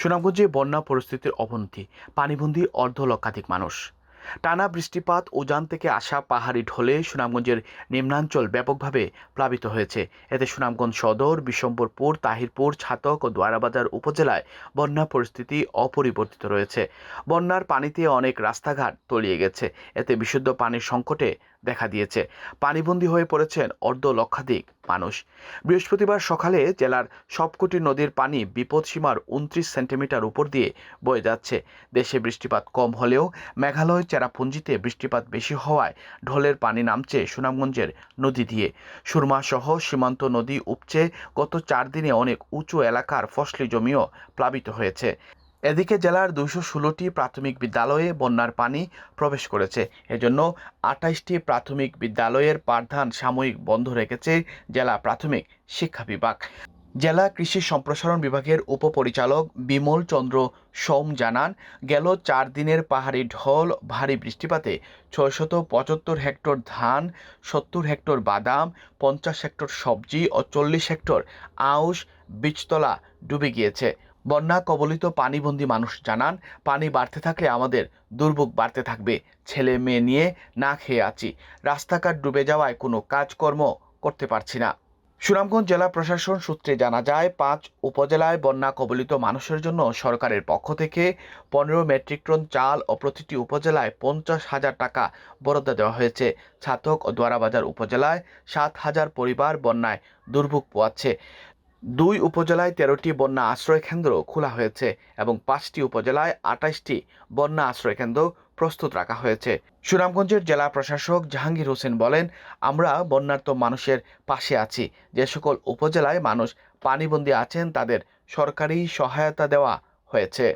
সুনামগঞ্জে বন্যা পরিস্থিতির অবনতি, পানিবন্দী অর্ধ লক্ষাধিক মানুষ। টানা বৃষ্টিপাত উজান থেকে আসা পাহাড়ি ঢলে সুনামগঞ্জের নিম্নাঞ্চল ব্যাপকভাবে প্লাবিত হয়েছে। এতে সুনামগঞ্জ সদর বিশম্বরপুর তাহিরপুর, ছাতক ও দোয়ারাবাজার উপজেলায় বন্যা পরিস্থিতি অপরিবর্তিত রয়েছে। বন্যার পানিতে অনেক রাস্তাঘাট তলিয়ে গেছে। এতে বিশুদ্ধ পানির সংকটে দেখা দিয়েছে। পানিবন্দী হয়ে পড়েছেন অর্ধ লক্ষাধিক মানুষ। বৃহস্পতিবার সকালে জেলার সবকটি নদীর পানি বিপদসীমার উনত্রিশ সেন্টিমিটার উপর দিয়ে বয়ে যাচ্ছে। দেশে বৃষ্টিপাত কম হলেও মেঘালয় চেরাপুঞ্জিতে বৃষ্টিপাত বেশি হওয়ায় ঢলের পানি নামছে সুনামগঞ্জের নদী দিয়ে। সুরমা সহ সীমান্ত নদী উপচে গত চার দিনে অনেক উঁচু এলাকার ফসলি জমিও প্লাবিত হয়েছে। এদিকে জেলার দুশো ষোলোটি প্রাথমিক বিদ্যালয়ে বন্যার পানি প্রবেশ করেছে। এজন্য আঠাইশটি প্রাথমিক বিদ্যালয়ের পাঠদান সাময়িক বন্ধ রেখেছে জেলা প্রাথমিক শিক্ষা বিভাগ। জেলা কৃষি সম্প্রসারণ বিভাগের উপপরিচালক বিমল চন্দ্র সোম জানান, গেল চার দিনের পাহাড়ি ঢল, ভারী বৃষ্টিপাতে ছয়শত পঁচাত্তর হেক্টর ধান, সত্তর হেক্টর বাদাম, পঞ্চাশ হেক্টর সবজি ও চল্লিশ হেক্টর আউশ বীজতলা ডুবে গিয়েছে। বন্যা কবলিত পানিবন্দী মানুষ জানান, পানি বাড়তে থাকলে আমাদের দুর্ভোগ বাড়তে থাকবে। ছেলে মেয়ে নিয়ে না খেয়ে আছি। রাস্তাঘাট ডুবে যাওয়ায় কোনো কাজকর্ম করতে পারছি না। সুনামগঞ্জ জেলা প্রশাসন সূত্রে জানা যায়, পাঁচ উপজেলায় বন্যা কবলিত মানুষের জন্য সরকারের পক্ষ থেকে পনেরো মেট্রিক টন চাল ও প্রতিটি উপজেলায় পঞ্চাশ হাজার টাকা বরাদ্দ দেওয়া হয়েছে। ছাতক ও দোয়ারাবাজার উপজেলায় সাত হাজার পরিবার বন্যায় দুর্ভোগ পোয়াচ্ছে। দুই উপজেলায় তেরোটি বন্যা আশ্রয়কেন্দ্র খোলা হয়েছে এবং পাঁচটি উপজেলায় আঠাশটি বন্যা আশ্রয় কেন্দ্র প্রস্তুত রাখা হয়েছে। সুনামগঞ্জের জেলা প্রশাসক জাহাঙ্গীর হোসেন বলেন, আমরা বন্যার্ত মানুষের পাশে আছি। যে সকল উপজেলায় মানুষ পানিবন্দী আছেন, তাদের সরকারি সহায়তা দেওয়া হয়েছে।